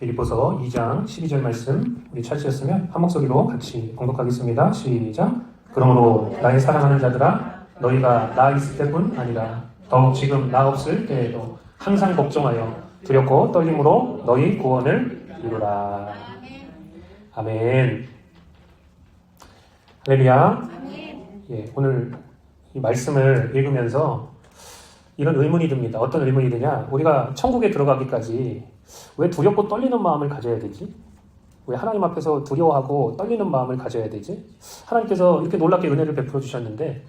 빌립보서 2장 12절 말씀 우리 찾으셨으면 한 목소리로 같이 공독하겠습니다. 시작. 그러므로 나의 사랑하는 자들아 너희가 나 있을 때뿐 아니라 더욱 지금 나 없을 때에도 항상 걱정하여 두렵고 떨림으로 너희 구원을 이루라. 아멘. 할렐루야. 예, 오늘 이 말씀을 읽으면서 이런 의문이 듭니다. 어떤 의문이 드냐? 우리가 천국에 들어가기까지 왜 두렵고 떨리는 마음을 가져야 되지? 왜 하나님 앞에서 두려워하고 떨리는 마음을 가져야 되지? 하나님께서 이렇게 놀랍게 은혜를 베풀어 주셨는데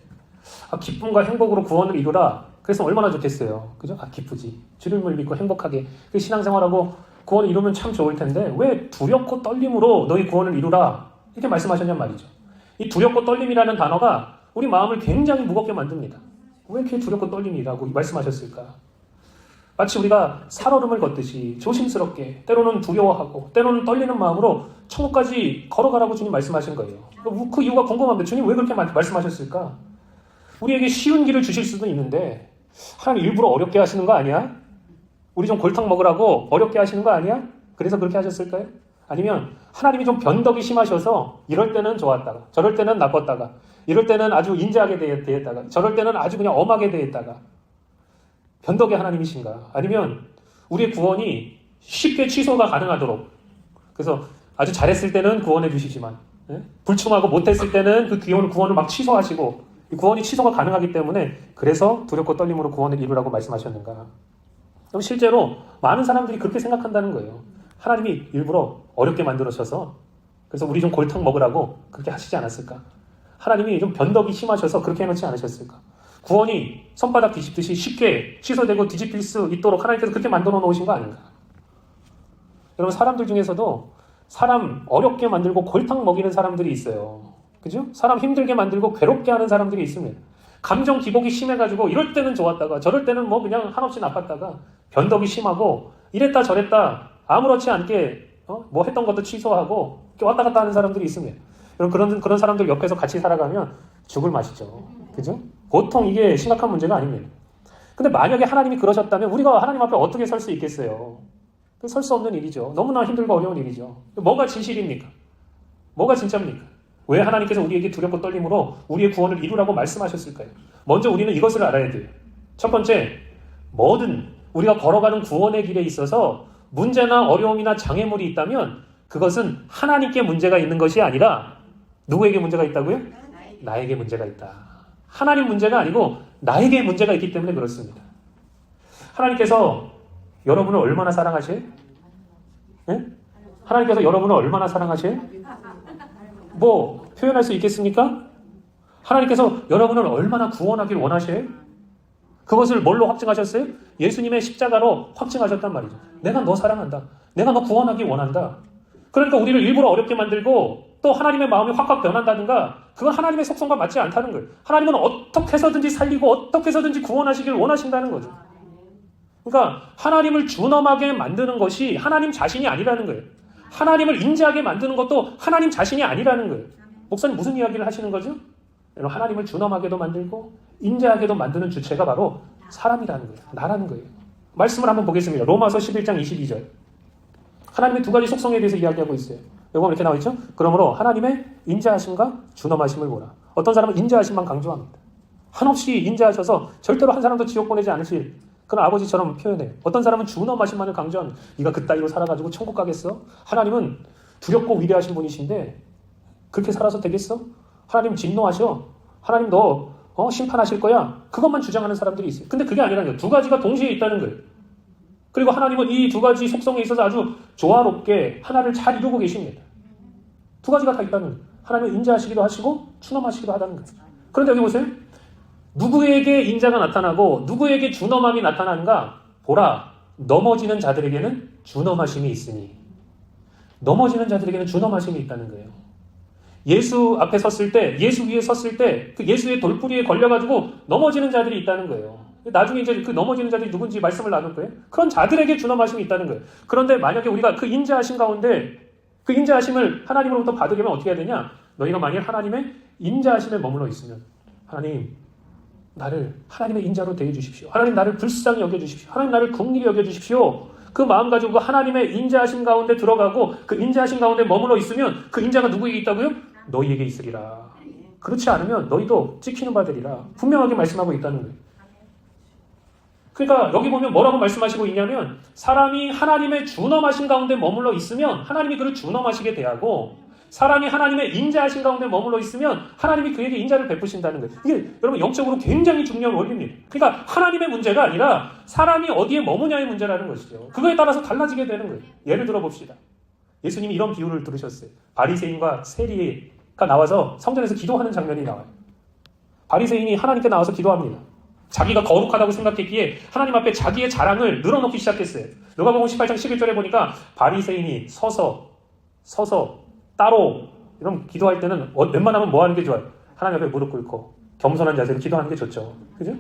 아, 기쁨과 행복으로 구원을 이루라. 그래서 얼마나 좋겠어요. 그죠? 아, 기쁘지. 주님을 믿고 행복하게 그 신앙생활하고 구원을 이루면 참 좋을 텐데 왜 두렵고 떨림으로 너희 구원을 이루라. 이렇게 말씀하셨냔 말이죠. 이 두렵고 떨림이라는 단어가 우리 마음을 굉장히 무겁게 만듭니다. 왜 이렇게 두렵고 떨림이라고 말씀하셨을까? 마치 우리가 살얼음을 걷듯이 조심스럽게 때로는 두려워하고 때로는 떨리는 마음으로 천국까지 걸어가라고 주님 말씀하신 거예요. 그 이유가 궁금합니다. 주님 왜 그렇게 말씀하셨을까? 우리에게 쉬운 길을 주실 수도 있는데 하나님 일부러 어렵게 하시는 거 아니야? 우리 좀 골탕 먹으라고 어렵게 하시는 거 아니야? 그래서 그렇게 하셨을까요? 아니면 하나님이 좀 변덕이 심하셔서 이럴 때는 좋았다가 저럴 때는 나빴다가 이럴 때는 아주 인자하게 대했다가 저럴 때는 아주 그냥 엄하게 대했다가 변덕의 하나님이신가? 아니면 우리의 구원이 쉽게 취소가 가능하도록 그래서 아주 잘했을 때는 구원해 주시지만 예? 불충하고 못했을 때는 그 구원, 구원을 막 취소하시고 구원이 취소가 가능하기 때문에 그래서 두렵고 떨림으로 구원을 이루라고 말씀하셨는가? 그럼 실제로 많은 사람들이 그렇게 생각한다는 거예요. 하나님이 일부러 어렵게 만들어셔서 그래서 우리 좀 골탕 먹으라고 그렇게 하시지 않았을까? 하나님이 좀 변덕이 심하셔서 그렇게 해놓지 않으셨을까? 구원이 손바닥 뒤집듯이 쉽게 취소되고 뒤집힐 수 있도록 하나님께서 그렇게 만들어 놓으신 거 아닌가? 여러분 사람들 중에서도 사람 어렵게 만들고 골탕 먹이는 사람들이 있어요. 그죠? 사람 힘들게 만들고 괴롭게 하는 사람들이 있습니다. 감정 기복이 심해가지고 이럴 때는 좋았다가 저럴 때는 뭐 그냥 한없이 나빴다가 변덕이 심하고 이랬다 저랬다 아무렇지 않게 어? 뭐 했던 것도 취소하고 왔다 갔다 하는 사람들이 있습니다. 여러분 그런 그런 사람들 옆에서 같이 살아가면 죽을 맛이죠. 그죠? 보통 이게 심각한 문제가 아닙니다. 근데 만약에 하나님이 그러셨다면 우리가 하나님 앞에 어떻게 설 수 있겠어요? 설 수 없는 일이죠. 너무나 힘들고 어려운 일이죠. 뭐가 진실입니까? 뭐가 진짜입니까? 왜 하나님께서 우리에게 두렵고 떨림으로 우리의 구원을 이루라고 말씀하셨을까요? 먼저 우리는 이것을 알아야 돼요. 첫 번째, 뭐든 우리가 걸어가는 구원의 길에 있어서 문제나 어려움이나 장애물이 있다면 그것은 하나님께 문제가 있는 것이 아니라 누구에게 문제가 있다고요? 나에게 문제가 있다. 하나님 문제가 아니고 나에게 문제가 있기 때문에 그렇습니다. 하나님께서 여러분을 얼마나 사랑하셔요? 네? 하나님께서 여러분을 얼마나 사랑하셔요? 뭐 표현할 수 있겠습니까? 하나님께서 여러분을 얼마나 구원하길 원하셔요? 그것을 뭘로 확증하셨어요? 예수님의 십자가로 확증하셨단 말이죠. 내가 너 사랑한다. 내가 너 구원하기 원한다. 그러니까 우리를 일부러 어렵게 만들고 또 하나님의 마음이 확확 변한다든가 그건 하나님의 속성과 맞지 않다는 거예요. 하나님은 어떻게 해서든지 살리고 어떻게 해서든지 구원하시길 원하신다는 거죠. 그러니까 하나님을 준엄하게 만드는 것이 하나님 자신이 아니라는 거예요. 하나님을 인지하게 만드는 것도 하나님 자신이 아니라는 거예요. 목사님 무슨 이야기를 하시는 거죠? 하나님을 준엄하게도 만들고 인자하게도 만드는 주체가 바로 사람이라는 거예요. 나라는 거예요. 말씀을 한번 보겠습니다. 로마서 11장 22절. 하나님의 두 가지 속성에 대해서 이야기하고 있어요. 요거 이렇게 나와 있죠? 그러므로 하나님의 인자하심과 준엄하심을 보라. 어떤 사람은 인자하심만 강조합니다. 한없이 인자하셔서 절대로 한 사람도 지옥 보내지 않으실 그런 아버지처럼 표현해요. 어떤 사람은 준엄하심만을 강조합니다. 네가 그따위로 살아가지고 천국 가겠어? 하나님은 두렵고 위대하신 분이신데 그렇게 살아서 되겠어? 하나님 진노하셔. 하나님 너 어, 심판하실 거야. 그것만 주장하는 사람들이 있어요. 근데 그게 아니라는 거예요. 두 가지가 동시에 있다는 거예요. 그리고 하나님은 이 두 가지 속성에 있어서 아주 조화롭게 하나를 잘 이루고 계십니다. 두 가지가 다 있다는. 하나님은 인자하시기도 하시고 추nom하시기도 하다는 거예요. 그런데 여기 보세요. 누구에게 인자가 나타나고 누구에게 준엄함이 나타나는가? 보라. 넘어지는 자들에게는 준엄하심이 있으니. 넘어지는 자들에게는 준엄하심이 있다는 거예요. 예수 앞에 섰을 때, 예수 위에 섰을 때, 그 예수의 돌뿌리에 걸려가지고 넘어지는 자들이 있다는 거예요. 나중에 이제 그 넘어지는 자들이 누군지 말씀을 나눌 거예요. 그런 자들에게 준엄하심이 있다는 거예요. 그런데 만약에 우리가 그 인자하심 가운데 그 인자하심을 하나님으로부터 받으려면 어떻게 해야 되냐? 너희가 만약 하나님의 인자하심에 머물러 있으면 하나님 나를 하나님의 인자로 대해 주십시오. 하나님 나를 불쌍히 여겨 주십시오. 하나님 나를 긍휼히 여겨 주십시오. 그 마음 가지고 그 하나님의 인자하신 가운데 들어가고 그 인자하신 가운데 머물러 있으면 그 인자가 누구에게 있다고요? 너희에게 있으리라. 그렇지 않으면 너희도 찍히는 바들이라 분명하게 말씀하고 있다는 거예요. 그러니까 여기 보면 뭐라고 말씀하시고 있냐면 사람이 하나님의 준엄하신 가운데 머물러 있으면 하나님이 그를 준엄하시게 대하고 사람이 하나님의 인자하신 가운데 머물러 있으면 하나님이 그에게 인자를 베푸신다는 거예요. 이게 여러분 영적으로 굉장히 중요한 원리입니다. 그러니까 하나님의 문제가 아니라 사람이 어디에 머무냐의 문제라는 것이죠. 그거에 따라서 달라지게 되는 거예요. 예를 들어 봅시다. 예수님이 이런 비유를 들으셨어요. 바리새인과 세리가 나와서 성전에서 기도하는 장면이 나와요. 바리새인이 하나님께 나와서 기도합니다. 자기가 거룩하다고 생각했기에 하나님 앞에 자기의 자랑을 늘어놓기 시작했어요. 누가복음 18장 11절에 보니까 바리새인이 서서 서서 따로 이런 기도할 때는 어- 웬만하면 뭐 하는 게 좋아요? 하나님 앞에 무릎 꿇고 겸손한 자세로 기도하는 게 좋죠. 그죠?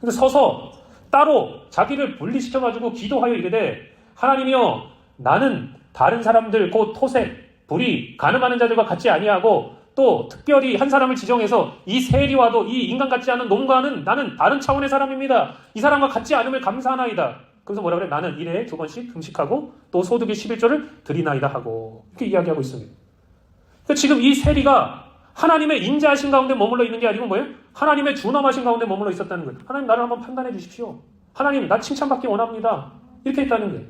근데 서서 따로 자기를 분리시켜 가지고 기도하여 이르되 하나님이여 나는 다른 사람들 곧 토색, 불이, 가늠하는 자들과 같이 아니하고 또 특별히 한 사람을 지정해서 이 세리와도 이 인간 같지 않은 놈과는 나는 다른 차원의 사람입니다. 이 사람과 같지 않음을 감사하나이다. 그래서 뭐라 그래? 나는 일에 두 번씩 금식하고 또 소득의 11조를 드리나이다 하고 이렇게 이야기하고 있습니다. 그러니까 지금 이 세리가 하나님의 인자하신 가운데 머물러 있는 게 아니고 뭐예요? 하나님의 준엄하신 가운데 머물러 있었다는 거예요. 하나님 나를 한번 판단해 주십시오. 하나님 나 칭찬받기 원합니다. 이렇게 했다는 거예요.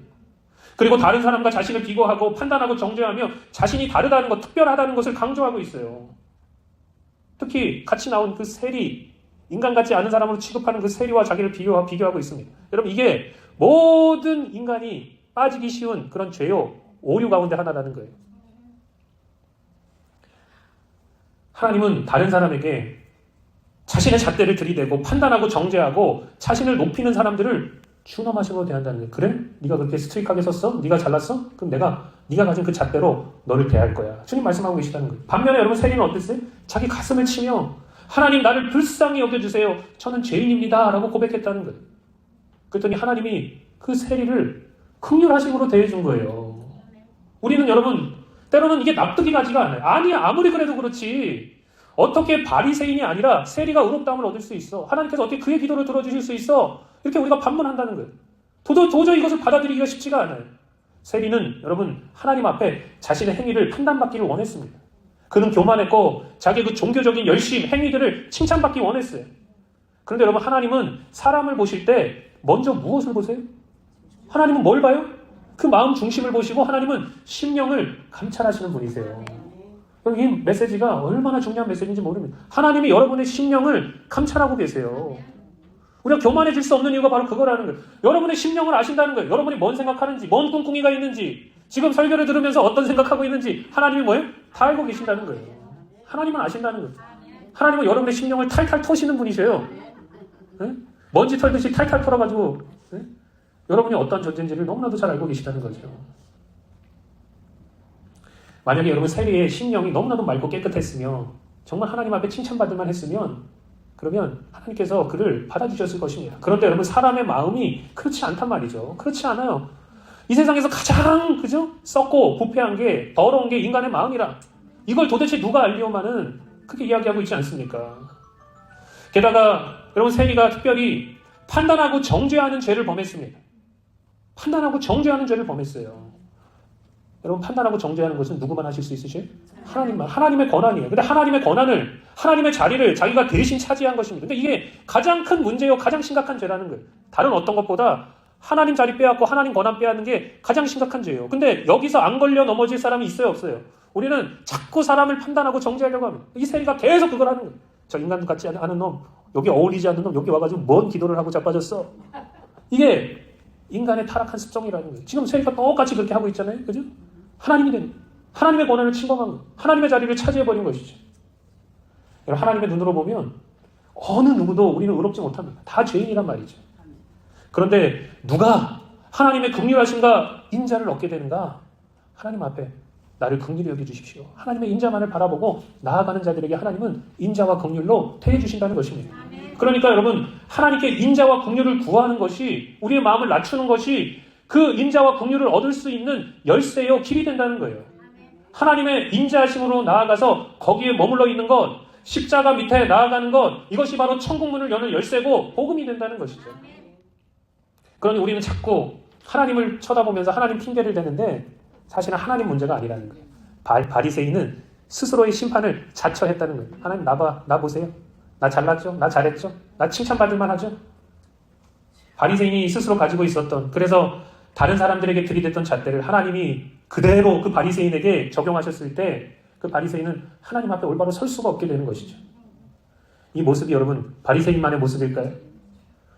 그리고 다른 사람과 자신을 비교하고 판단하고 정죄하며 자신이 다르다는 것, 특별하다는 것을 강조하고 있어요. 특히 같이 나온 그 세리, 인간 같지 않은 사람으로 취급하는 그 세리와 자기를 비교, 비교하고 있습니다. 여러분, 이게 모든 인간이 빠지기 쉬운 그런 죄요, 오류 가운데 하나라는 거예요. 하나님은 다른 사람에게 자신의 잣대를 들이대고 판단하고 정죄하고 자신을 높이는 사람들을 준엄하심으로 대한다는 거예요. 그래? 네가 그렇게 스트릭하게 섰어? 네가 잘났어? 그럼 내가 네가 가진 그 잣대로 너를 대할 거야. 주님 말씀하고 계시다는 거예요. 반면에 여러분 세리는 어땠어요? 자기 가슴을 치며 하나님 나를 불쌍히 여겨주세요. 저는 죄인입니다. 라고 고백했다는 거예요. 그랬더니 하나님이 그 세리를 극률하심으로 대해준 거예요. 우리는 여러분 때로는 이게 납득이 가지가 않아요. 아니 아무리 그래도 그렇지. 어떻게 바리새인이 아니라 세리가 의롭다함을 얻을 수 있어? 하나님께서 어떻게 그의 기도를 들어주실 수 있어? 이렇게 우리가 반문한다는 거예요. 도저, 도저히 이것을 받아들이기가 쉽지가 않아요. 세리는 여러분 하나님 앞에 자신의 행위를 판단받기를 원했습니다. 그는 교만했고 자기의 그 종교적인 열심, 행위들을 칭찬받기 원했어요. 그런데 여러분 하나님은 사람을 보실 때 먼저 무엇을 보세요? 하나님은 뭘 봐요? 그 마음 중심을 보시고 하나님은 심령을 감찰하시는 분이세요. 이 메시지가 얼마나 중요한 메시지인지 모릅니다. 하나님이 여러분의 심령을 감찰하고 계세요. 우리가 교만해질 수 없는 이유가 바로 그거라는 거예요. 여러분의 심령을 아신다는 거예요. 여러분이 뭔 생각하는지, 뭔 꿍꿍이가 있는지, 지금 설교를 들으면서 어떤 생각하고 있는지 하나님이 뭐예요? 다 알고 계신다는 거예요. 하나님은 아신다는 거예요. 하나님은 여러분의 심령을 탈탈 터시는 분이세요. 네? 먼지 털듯이 탈탈 털어가지고 네? 여러분이 어떤 존재인지를 너무나도 잘 알고 계시다는 거죠. 만약에 여러분 세리의 심령이 너무나도 맑고 깨끗했으며 정말 하나님 앞에 칭찬받을만 했으면 그러면 하나님께서 그를 받아주셨을 것입니다. 그런데 여러분 사람의 마음이 그렇지 않단 말이죠. 그렇지 않아요. 이 세상에서 가장 그죠 썩고 부패한 게 더러운 게 인간의 마음이라 이걸 도대체 누가 알리오마는 그렇게 이야기하고 있지 않습니까? 게다가 여러분 세리가 특별히 판단하고 정죄하는 죄를 범했습니다. 판단하고 정죄하는 죄를 범했어요. 여러분 판단하고 정죄하는 것은 누구만 하실 수 있으세요? 하나님만 하나님의 권한이에요. 근데 하나님의 권한을 하나님의 자리를 자기가 대신 차지한 것입니다. 근데 이게 가장 큰 문제요, 가장 심각한 죄라는 거예요. 다른 어떤 것보다 하나님 자리 빼앗고 하나님 권한 빼앗는 게 가장 심각한 죄예요. 근데 여기서 안 걸려 넘어질 사람이 있어요, 없어요? 우리는 자꾸 사람을 판단하고 정죄하려고 합니다. 이 세리가 계속 그걸 하는 거예요. 저 인간 같지 않은 놈, 여기 어울리지 않는 놈, 여기 와가지고 뭔 기도를 하고 자빠졌어. 이게 인간의 타락한 습성이라는 거예요. 지금 세리가 똑같이 그렇게 하고 있잖아요. 그죠? 하나님이 된 하나님의 권한을 침범한 거, 하나님의 자리를 차지해버린 것이죠. 하나님의 눈으로 보면 어느 누구도 우리는 의롭지 못합니다. 다 죄인이란 말이죠. 그런데 누가 하나님의 긍휼하심과 인자를 얻게 되는가? 하나님 앞에 나를 긍휼히 여겨 주십시오. 하나님의 인자만을 바라보고 나아가는 자들에게 하나님은 인자와 긍휼로 대해 주신다는 것입니다. 그러니까 여러분 하나님께 인자와 긍휼을 구하는 것이 우리의 마음을 낮추는 것이 그 인자와 긍휼을 얻을 수 있는 열쇠요 길이 된다는 거예요. 하나님의 인자하심으로 나아가서 거기에 머물러 있는 것, 십자가 밑에 나아가는 것, 이것이 바로 천국문을 여는 열쇠고 복음이 된다는 것이죠. 그러니 우리는 자꾸 하나님을 쳐다보면서 하나님 핑계를 대는데 사실은 하나님 문제가 아니라는 거예요. 바, 바리새인은 스스로의 심판을 자처했다는 거예요. 하나님 나봐 나 보세요. 나 잘났죠? 나 잘했죠? 나 칭찬받을 만하죠? 바리새인이 스스로 가지고 있었던 그래서 다른 사람들에게 들이댔던 잣대를 하나님이 그대로 그 바리새인에게 적용하셨을 때 그 바리새인은 하나님 앞에 올바로 설 수가 없게 되는 것이죠. 이 모습이 여러분 바리새인만의 모습일까요?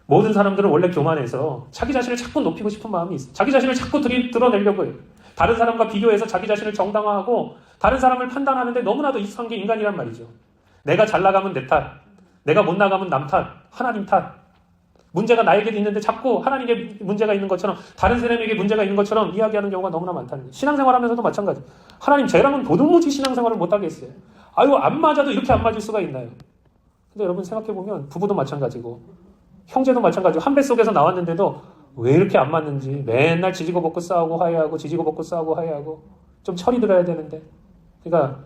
모든 사람들은 원래 교만해서 자기 자신을 자꾸 높이고 싶은 마음이 있어요. 자기 자신을 자꾸 드러내려고 해요. 다른 사람과 비교해서 자기 자신을 정당화하고 다른 사람을 판단하는데 너무나도 익숙한 게 인간이란 말이죠. 내가 잘 나가면 내 탓, 내가 못 나가면 남 탓, 하나님 탓. 문제가 나에게도 있는데 자꾸 하나님께 문제가 있는 것처럼 다른 사람에게 문제가 있는 것처럼 이야기하는 경우가 너무나 많다는 거예요. 신앙생활 하면서도 마찬가지. 하나님 쟤랑은 도둑무지 신앙생활을 못 하겠어요. 아유 안 맞아도 이렇게 안 맞을 수가 있나요? 근데 여러분 생각해 보면 부부도 마찬가지고 형제도 마찬가지고 한 배 속에서 나왔는데도 왜 이렇게 안 맞는지 맨날 지지고 볶고 싸우고 화해하고 지지고 볶고 싸우고 화해하고 좀 철이 들어야 되는데 그러니까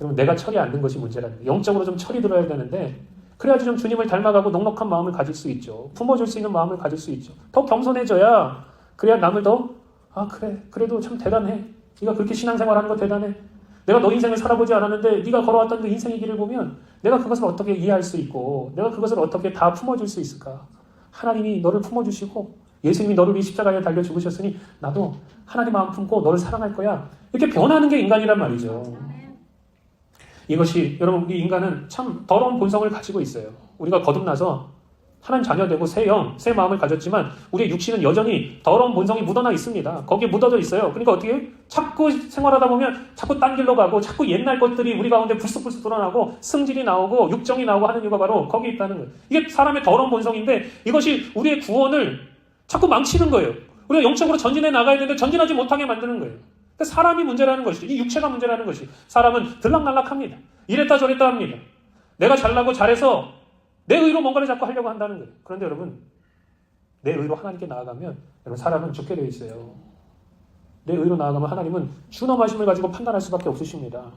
여러분 내가 철이 안 든 것이 문제라는 거예요. 영적으로 좀 철이 들어야 되는데 그래야지 좀 주님을 닮아가고 넉넉한 마음을 가질 수 있죠. 품어줄 수 있는 마음을 가질 수 있죠. 더 겸손해져야 그래야 남을 더 아 그래 그래도 참 대단해. 네가 그렇게 신앙생활하는 거 대단해. 내가 너 인생을 살아보지 않았는데 네가 걸어왔던 그 인생의 길을 보면 내가 그것을 어떻게 이해할 수 있고 내가 그것을 어떻게 다 품어줄 수 있을까? 하나님이 너를 품어주시고 예수님이 너를 위해 십자가에 달려 죽으셨으니 나도 하나님 마음 품고 너를 사랑할 거야. 이렇게 변하는 게 인간이란 말이죠. 이것이 여러분 우리 인간은 참 더러운 본성을 가지고 있어요. 우리가 거듭나서 하나님 자녀 되고 새 영, 새 마음을 가졌지만 우리의 육신은 여전히 더러운 본성이 묻어나 있습니다. 거기에 묻어져 있어요. 그러니까 어떻게? 자꾸 생활하다 보면 자꾸 딴 길로 가고 자꾸 옛날 것들이 우리 가운데 불쑥불쑥 드러나고 승질이 나오고 육정이 나오고 하는 이유가 바로 거기에 있다는 거예요. 이게 사람의 더러운 본성인데 이것이 우리의 구원을 자꾸 망치는 거예요. 우리가 영적으로 전진해 나가야 되는데 전진하지 못하게 만드는 거예요. 그러니까 사람이 문제라는 것이죠. 이 육체가 문제라는 것이. 사람은 들락날락합니다. 이랬다 저랬다 합니다. 내가 잘나고 잘해서 내 의로 뭔가를 자꾸 하려고 한다는 거예요. 그런데 여러분, 내 의로 하나님께 나아가면 여러분 사람은 죽게 되어 있어요. 내 의로 나아가면 하나님은 준엄하심을 가지고 판단할 수밖에 없으십니다.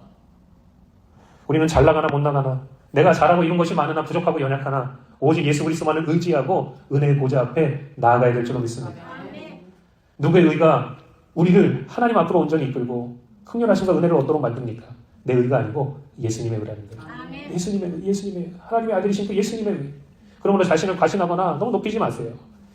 우리는 잘 나가나 못 나가나 내가 잘하고 이룬 것이 많으나 부족하고 연약하나 오직 예수 그리스도만을 의지하고 은혜의 보좌 앞에 나아가야 될 줄로 믿습니다. 누구의 의가 우리를 하나님 앞으로 온전히 이끌고 극렬하신과 은혜를 얻도록 만듭니까? 내 의가 아니고 예수님의 의라는 거예요. 예수님의 의, 예수님의 의, 하나님의 아들이신 그 예수님의 의. 그러므로 자신을 과신하거나 너무 높이지 마세요.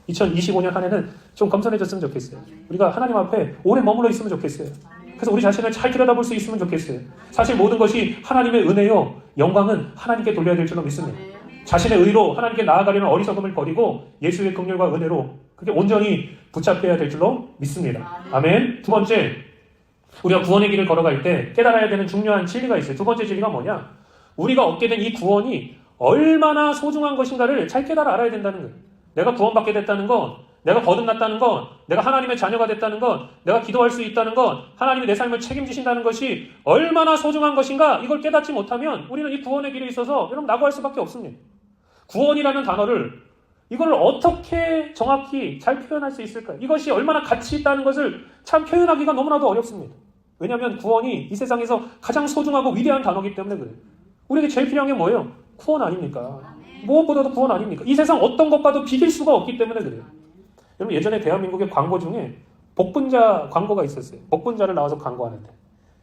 2025년 한 해는 좀 겸손해졌으면 좋겠어요. 우리가 하나님 앞에 오래 머물러 있으면 좋겠어요. 그래서 우리 자신을 잘 들여다볼 수 있으면 좋겠어요. 사실 모든 것이 하나님의 은혜요, 영광은 하나님께 돌려야 될 줄로 믿습니다. 자신의 의로 하나님께 나아가려는 어리석음을 버리고 예수의 긍휼과 은혜로 그게 온전히 붙잡혀야 될 줄로 믿습니다. 아멘. 두 번째, 우리가 구원의 길을 걸어갈 때 깨달아야 되는 중요한 진리가 있어요. 두 번째 진리가 뭐냐? 우리가 얻게 된 이 구원이 얼마나 소중한 것인가를 잘 깨달아 알아야 된다는 거예요. 내가 구원받게 됐다는 건, 내가 거듭났다는 건, 내가 하나님의 자녀가 됐다는 건, 내가 기도할 수 있다는 건, 하나님이 내 삶을 책임지신다는 것이 얼마나 소중한 것인가 이걸 깨닫지 못하면 우리는 이 구원의 길에 있어서 여러분 낙오할 수밖에 없습니다. 구원이라는 단어를 이걸 어떻게 정확히 잘 표현할 수 있을까? 이것이 얼마나 가치 있다는 것을 참 표현하기가 너무나도 어렵습니다. 왜냐하면 구원이 이 세상에서 가장 소중하고 위대한 단어이기 때문에 그래요. 우리에게 제일 필요한 게 뭐예요? 구원 아닙니까? 무엇보다도 구원 아닙니까? 이 세상 어떤 것과도 비길 수가 없기 때문에 그래요. 여러분 예전에 대한민국의 광고 중에 복분자 광고가 있었어요. 복분자를 나와서 광고하는데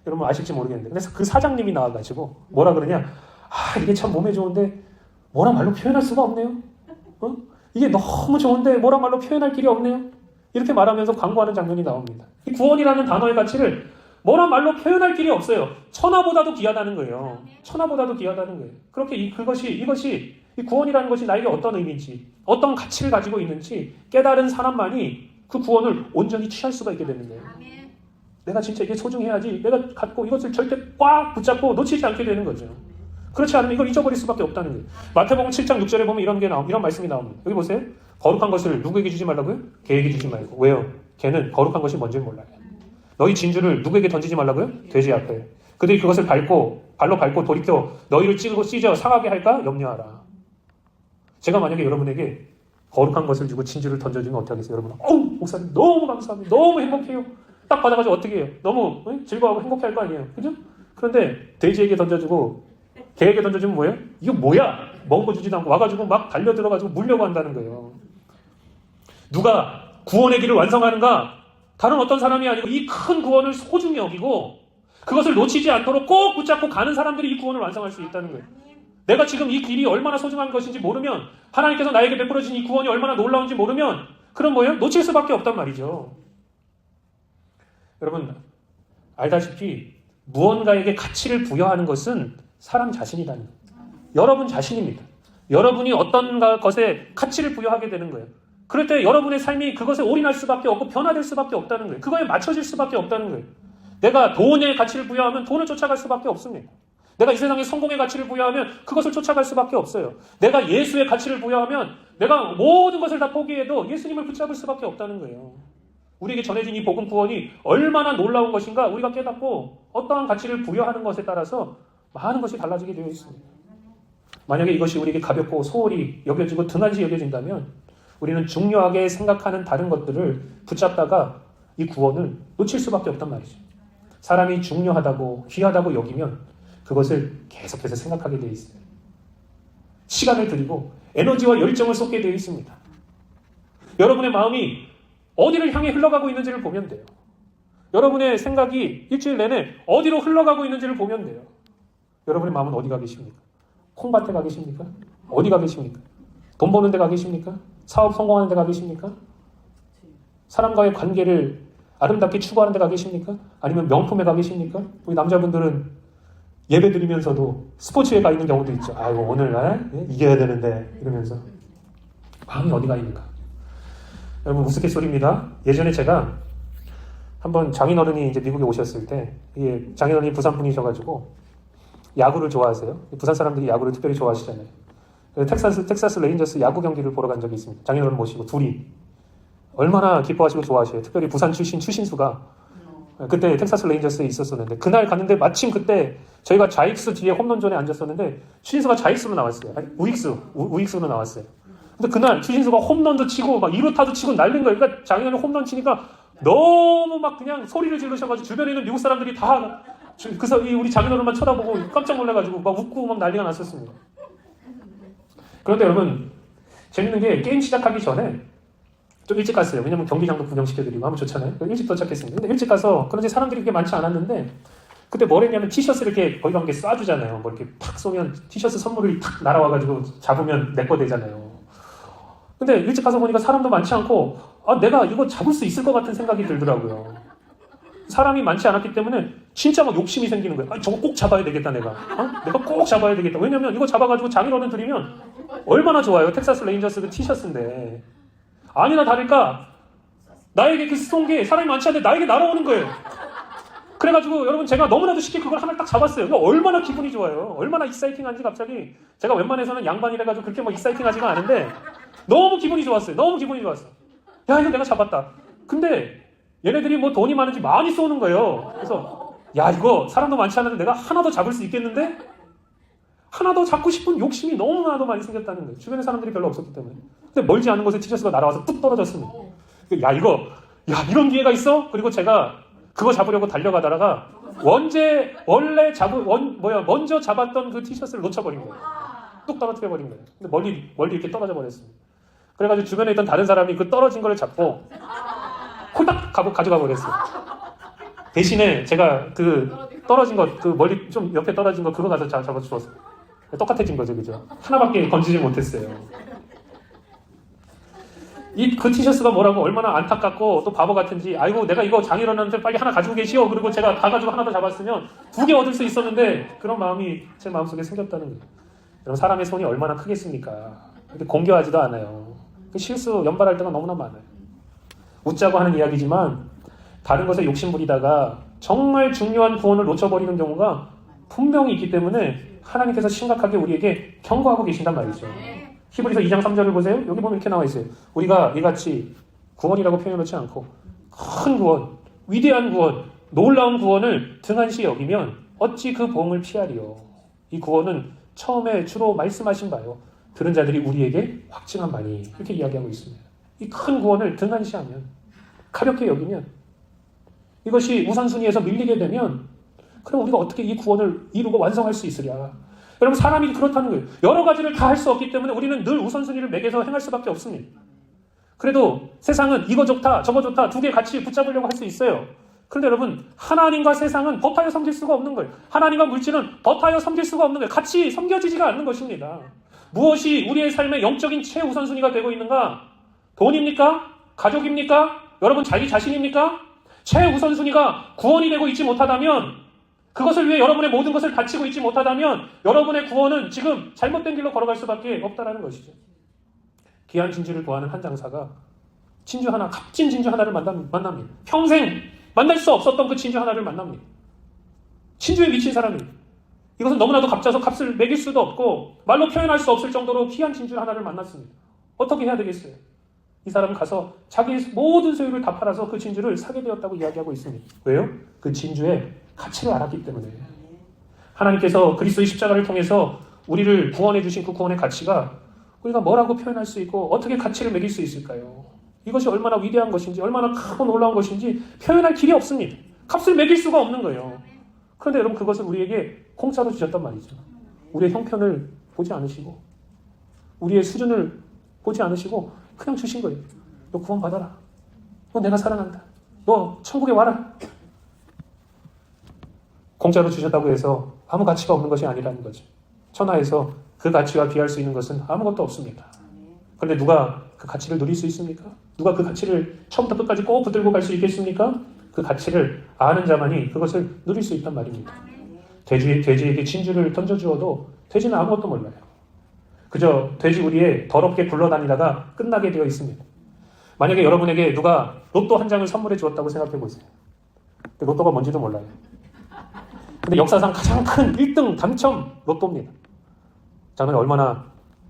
여러분 아실지 모르겠는데 그래서 그 사장님이 나와가지고 뭐라 그러냐? 아 이게 참 몸에 좋은데 뭐라 말로 표현할 수가 없네요. 어? 이게 너무 좋은데 뭐라 말로 표현할 길이 없네요. 이렇게 말하면서 광고하는 장면이 나옵니다. 이 구원이라는 단어의 가치를 뭐라 말로 표현할 길이 없어요. 천하보다도 귀하다는 거예요. 천하보다도 귀하다는 거예요. 그렇게 이, 그것이, 이것이, 이 구원이라는 것이 나에게 어떤 의미인지, 어떤 가치를 가지고 있는지 깨달은 사람만이 그 구원을 온전히 취할 수가 있게 되는 거예요. 내가 진짜 이게 소중해야지. 내가 갖고 이것을 절대 꽉 붙잡고 놓치지 않게 되는 거죠. 그렇지 않으면 이걸 잊어버릴 수밖에 없다는 거예요. 마태복음 7장 6절에 보면 이런 게 나오, 이런 말씀이 나옵니다. 여기 보세요. 거룩한 것을 누구에게 주지 말라고요? 개에게 주지 말고. 왜요? 개는 거룩한 것이 뭔지 몰라요. 너희 진주를 누구에게 던지지 말라고요? 돼지 앞에. 그들이 그것을 밟고 발로 밟고 돌이켜 너희를 찌르고 찢어 상하게 할까 염려하라. 제가 만약에 여러분에게 거룩한 것을 주고 진주를 던져주면 어떻게 하겠어요? 여러분, 어우 목사님 너무 감사합니다. 너무 행복해요. 딱 받아가지고 어떻게 해요? 너무 응? 즐거워하고 행복해 할 거 아니에요, 그죠? 그런데 돼지에게 던져주고 개에게 던져주면 뭐예요? 이거 뭐야? 먹은 거 주지도 않고 와가지고 막 달려 들어가지고 물려고 한다는 거예요. 누가 구원의 길을 완성하는가? 다른 어떤 사람이 아니고 이 큰 구원을 소중히 여기고 그것을 놓치지 않도록 꼭 붙잡고 가는 사람들이 이 구원을 완성할 수 있다는 거예요. 내가 지금 이 길이 얼마나 소중한 것인지 모르면 하나님께서 나에게 베풀어진 이 구원이 얼마나 놀라운지 모르면 그럼 뭐예요? 놓칠 수밖에 없단 말이죠. 여러분 알다시피 무언가에게 가치를 부여하는 것은 사람 자신이다는 거예요. 여러분 자신입니다. 여러분이 어떤 것에 가치를 부여하게 되는 거예요. 그럴 때 여러분의 삶이 그것에 올인할 수밖에 없고 변화될 수밖에 없다는 거예요. 그거에 맞춰질 수밖에 없다는 거예요. 내가 돈의 가치를 부여하면 돈을 쫓아갈 수밖에 없습니다. 내가 이 세상에 성공의 가치를 부여하면 그것을 쫓아갈 수밖에 없어요. 내가 예수의 가치를 부여하면 내가 모든 것을 다 포기해도 예수님을 붙잡을 수밖에 없다는 거예요. 우리에게 전해진 이 복음 구원이 얼마나 놀라운 것인가 우리가 깨닫고 어떠한 가치를 부여하는 것에 따라서 많은 것이 달라지게 되어 있습니다. 만약에 이것이 우리에게 가볍고 소홀히 여겨지고 등한시 여겨진다면 우리는 중요하게 생각하는 다른 것들을 붙잡다가 이 구원을 놓칠 수밖에 없단 말이죠. 사람이 중요하다고 귀하다고 여기면 그것을 계속해서 생각하게 되어 있어요. 시간을 들이고 에너지와 열정을 쏟게 되어 있습니다. 여러분의 마음이 어디를 향해 흘러가고 있는지를 보면 돼요. 여러분의 생각이 일주일 내내 어디로 흘러가고 있는지를 보면 돼요. 여러분의 마음은 어디 가 계십니까? 콩밭에 가 계십니까? 어디 가 계십니까? 돈 버는 데 가 계십니까? 사업 성공하는 데 가 계십니까? 사람과의 관계를 아름답게 추구하는 데 가 계십니까? 아니면 명품에 가 계십니까? 우리 남자분들은 예배 드리면서도 스포츠에 가 있는 경우도 있죠. 아이고 오늘 날 이겨야 되는데 이러면서 마음이 어디 가 있는가? 여러분 우스갯소리입니다. 예전에 제가 한번 장인어른이 이제 미국에 오셨을 때 장인어른이 부산 분이셔가지고 야구를 좋아하세요. 부산 사람들이 야구를 특별히 좋아하시잖아요. 그래서 텍사스 텍사스 레인저스 야구 경기를 보러 간 적이 있습니다. 장인어른 모시고 둘이 얼마나 기뻐하시고 좋아하셔요. 특별히 부산 출신 추신수가 그때 텍사스 레인저스에 있었었는데 그날 갔는데 마침 그때 저희가 좌익수 뒤에 홈런존에 앉았었는데 추신수가 좌익수로 나왔어요. 아니, 우익수 우, 우익수로 나왔어요. 근데 그날 추신수가 홈런도 치고 막 2루타도 치고 날린 거예요. 그러니까 장인어른 홈런 치니까 너무 막 그냥 소리를 지르셔가지고 주변에 있는 미국 사람들이 다 그래서 우리 장인어른만 쳐다보고 깜짝 놀래가지고 막 웃고 막 난리가 났었습니다. 그런데 여러분 재밌는 게 게임 시작하기 전에 좀 일찍 갔어요. 왜냐면 경기장도 구경시켜드리고 하면 좋잖아요. 일찍 도착했습니다. 근데 일찍 가서 그런지 사람들이 그렇게 많지 않았는데 그때 뭘 했냐면 티셔츠를 이렇게 거기 가게 쏴주잖아요. 뭐 이렇게 탁 쏘면 티셔츠 선물이 탁 날아와가지고 잡으면 내 거 되잖아요. 근데 일찍 가서 보니까 사람도 많지 않고 아 내가 이거 잡을 수 있을 것 같은 생각이 들더라고요. 사람이 많지 않았기 때문에 진짜 막 욕심이 생기는 거예요. 아, 저거 꼭 잡아야 되겠다 내가. 어? 내가 꼭 잡아야 되겠다. 왜냐면 이거 잡아가지고 장인어른 드리면 얼마나 좋아요. 텍사스 레인저스 그 티셔츠인데. 아니나 다를까 나에게 그쏜게 사람이 많지 않은데 나에게 날아오는 거예요. 그래가지고 여러분 제가 너무나도 쉽게 그걸 하나 딱 잡았어요. 얼마나 기분이 좋아요. 얼마나 익사이팅한지 갑자기 제가 웬만해서는 양반이라가지고 그렇게 뭐 익사이팅하지가 않은데 너무 기분이 좋았어요. 너무 기분이 좋았어. 야 이거 내가 잡았다. 근데 얘네들이 뭐 돈이 많은지 많이 쏘는 거예요. 그래서 야 이거 사람도 많지 않은데 내가 하나 더 잡을 수 있겠는데? 하나 더 잡고 싶은 욕심이 너무나도 많이 생겼다는 거예요. 주변에 사람들이 별로 없었기 때문에. 근데 멀지 않은 곳에 티셔츠가 날아와서 뚝 떨어졌습니다. 야 이거 야 이런 기회가 있어? 그리고 제가 그거 잡으려고 달려가다가 원제 원래 잡은 원 뭐야 먼저 잡았던 그 티셔츠를 놓쳐버린 거예요. 뚝 떨어뜨려 버린 거예요. 근데 멀리 멀리 이렇게 떨어져 버렸습니다. 그래가지고 주변에 있던 다른 사람이 그 떨어진 거를 잡고 콜딱 가고 가져가 버렸어요. 대신에 제가 그 떨어진 것, 그 멀리 좀 옆에 떨어진 거 그거 가서 잡- 잡아 주었어요. 똑같아진 거죠, 그죠? 하나밖에 건지지 못했어요. 이 그 티셔츠가 뭐라고 얼마나 안타깝고 또 바보 같은지 아이고 내가 이거 장인어른한테 빨리 하나 가지고 계시오 그리고 제가 가가지고 하나 더 잡았으면 두 개 얻을 수 있었는데 그런 마음이 제 마음속에 생겼다는 거예요. 여러분 사람의 손이 얼마나 크겠습니까? 근데 공교하지도 않아요. 그 실수 연발할 때가 너무나 많아요. 웃자고 하는 이야기지만 다른 것에 욕심 부리다가 정말 중요한 구원을 놓쳐버리는 경우가 분명히 있기 때문에 하나님께서 심각하게 우리에게 경고하고 계신단 말이죠. 히브리서 2장 3절을 보세요. 여기 보면 이렇게 나와 있어요. 우리가 이같이 구원이라고 표현하지 않고 큰 구원, 위대한 구원, 놀라운 구원을 등한시 여기면 어찌 그 보응을 피하리요. 이 구원은 처음에 주로 말씀하신 바요. 들은 자들이 우리에게 확증한 바니 이렇게 이야기하고 있습니다. 이 큰 구원을 등한시하면 가볍게 여기면 이것이 우선순위에서 밀리게 되면 그럼 우리가 어떻게 이 구원을 이루고 완성할 수 있으랴? 여러분 사람이 그렇다는 거예요. 여러 가지를 다 할 수 없기 때문에 우리는 늘 우선순위를 매겨서 행할 수밖에 없습니다. 그래도 세상은 이거 좋다, 저거 좋다, 두 개 같이 붙잡으려고 할 수 있어요. 그런데 여러분, 하나님과 세상은 법하여 섬길 수가 없는 거예요. 하나님과 물질은 법하여 섬길 수가 없는 거예요. 같이 섬겨지지가 않는 것입니다. 무엇이 우리의 삶의 영적인 최우선순위가 되고 있는가? 돈입니까? 가족입니까? 여러분 자기 자신입니까? 최우선순위가 구원이 되고 있지 못하다면 그것을 위해 여러분의 모든 것을 바치고 있지 못하다면 여러분의 구원은 지금 잘못된 길로 걸어갈 수밖에 없다라는 것이죠. 귀한 진주를 구하는 한 장사가 진주 하나, 값진 진주 하나를 만납니다. 평생 만날 수 없었던 그 진주 하나를 만납니다. 진주에 미친 사람입니다. 이것은 너무나도 값져서 값을 매길 수도 없고 말로 표현할 수 없을 정도로 귀한 진주 하나를 만났습니다. 어떻게 해야 되겠어요? 이 사람은 가서 자기의 모든 소유를 다 팔아서 그 진주를 사게 되었다고 이야기하고 있습니다. 왜요? 그 진주의 가치를 알았기 때문에. 하나님께서 그리스도의 십자가를 통해서 우리를 구원해 주신 그 구원의 가치가 우리가 뭐라고 표현할 수 있고 어떻게 가치를 매길 수 있을까요? 이것이 얼마나 위대한 것인지 얼마나 크고 놀라운 것인지 표현할 길이 없습니다. 값을 매길 수가 없는 거예요. 그런데 여러분 그것을 우리에게 공짜로 주셨단 말이죠. 우리의 형편을 보지 않으시고 우리의 수준을 보지 않으시고 그냥 주신 거예요. 너 구원 받아라. 너 내가 사랑한다. 너 천국에 와라. 공짜로 주셨다고 해서 아무 가치가 없는 것이 아니라는 거죠. 천하에서 그 가치와 비할 수 있는 것은 아무것도 없습니다. 그런데 누가 그 가치를 누릴 수 있습니까? 누가 그 가치를 처음부터 끝까지 꼭 붙들고 갈 수 있겠습니까? 그 가치를 아는 자만이 그것을 누릴 수 있단 말입니다. 돼지, 돼지에게 진주를 던져주어도 돼지는 아무것도 몰라요. 그저 돼지 우리에 더럽게 굴러다니다가 끝나게 되어 있습니다. 만약에 여러분에게 누가 로또 한 장을 선물해 주었다고 생각해 보세요. 로또가 뭔지도 몰라요. 근데 역사상 가장 큰 1등 당첨 로또입니다. 저는 얼마나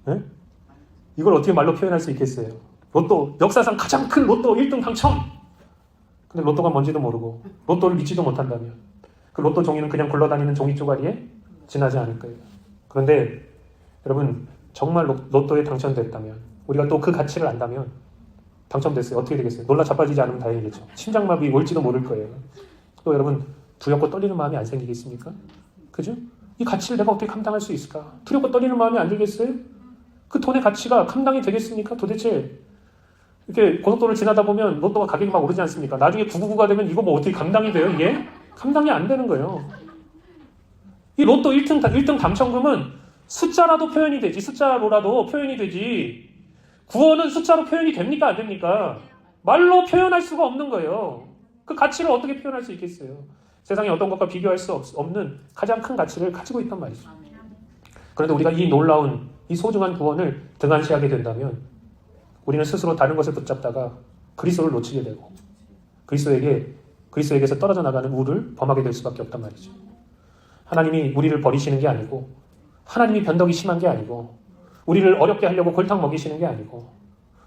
예? 이걸 어떻게 말로 표현할 수 있겠어요? 로또 역사상 가장 큰 로또 1등 당첨. 근데 로또가 뭔지도 모르고 로또를 믿지도 못한다면 그 로또 종이는 그냥 굴러다니는 종이 쪼가리에 지나지 않을 거예요. 그런데 여러분 정말 로- 로또에 당첨됐다면 우리가 또 그 가치를 안다면 당첨됐어요. 어떻게 되겠어요? 놀라 자빠지지 않으면 다행이겠죠. 심장마비 올지도 모를 거예요. 또 여러분 두렵고 떨리는 마음이 안 생기겠습니까? 그죠? 이 가치를 내가 어떻게 감당할 수 있을까? 두렵고 떨리는 마음이 안 들겠어요? 그 돈의 가치가 감당이 되겠습니까? 도대체 이렇게 고속도로를 지나다 보면 로또가 가격이 막 오르지 않습니까? 나중에 999가 되면 이거 뭐 어떻게 감당이 돼요? 이게 감당이 안 되는 거예요. 이 로또 1등, 1등 당첨금은 숫자라도 표현이 되지, 숫자로라도 표현이 되지. 구원은 숫자로 표현이 됩니까? 안 됩니까? 말로 표현할 수가 없는 거예요. 그 가치를 어떻게 표현할 수 있겠어요? 세상에 어떤 것과 비교할 수 없- 없는 가장 큰 가치를 가지고 있단 말이죠. 그런데 우리가 이 놀라운, 이 소중한 구원을 등한시하게 된다면 우리는 스스로 다른 것을 붙잡다가 그리스도를 놓치게 되고 그리스도에게 그리스도에게서 떨어져 나가는 우를 범하게 될 수밖에 없단 말이죠. 하나님이 우리를 버리시는 게 아니고 하나님이 변덕이 심한 게 아니고 우리를 어렵게 하려고 골탕 먹이시는 게 아니고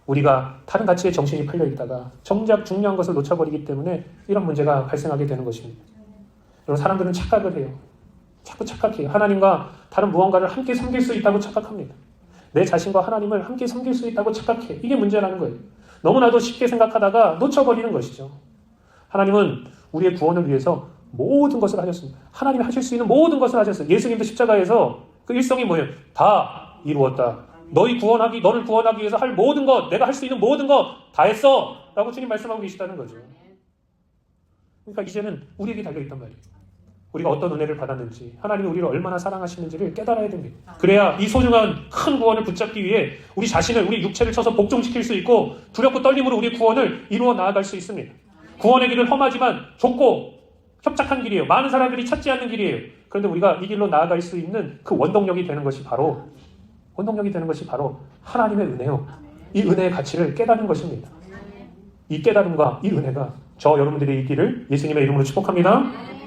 우리가 다른 가치에 정신이 팔려 있다가 정작 중요한 것을 놓쳐버리기 때문에 이런 문제가 발생하게 되는 것입니다. 여러분 사람들은 착각을 해요. 자꾸 착각해요. 하나님과 다른 무언가를 함께 섬길 수 있다고 착각합니다. 내 자신과 하나님을 함께 섬길 수 있다고 착각해. 이게 문제라는 거예요. 너무나도 쉽게 생각하다가 놓쳐버리는 것이죠. 하나님은 우리의 구원을 위해서 모든 것을 하셨습니다. 하나님이 하실 수 있는 모든 것을 하셨어요. 예수님도 십자가에서 그 일성이 뭐예요? 다 이루었다. 너희 구원하기, 너를 구원하기 위해서 할 모든 것, 내가 할 수 있는 모든 것 다 했어. 라고 주님 말씀하고 계시다는 거죠. 그러니까 이제는 우리에게 달려있단 말이에요. 우리가 어떤 은혜를 받았는지, 하나님이 우리를 얼마나 사랑하시는지를 깨달아야 됩니다. 그래야 이 소중한 큰 구원을 붙잡기 위해 우리 자신을, 우리 육체를 쳐서 복종시킬 수 있고, 두렵고 떨림으로 우리 구원을 이루어 나아갈 수 있습니다. 구원의 길은 험하지만 좁고 협착한 길이에요. 많은 사람들이 찾지 않는 길이에요. 그런데 우리가 이 길로 나아갈 수 있는 그 원동력이 되는 것이 바로 원동력이 되는 것이 바로 하나님의 은혜요. 이 은혜의 가치를 깨닫는 것입니다. 이 깨달음과 이 은혜가 저 여러분들의 있기를 예수님의 이름으로 축복합니다.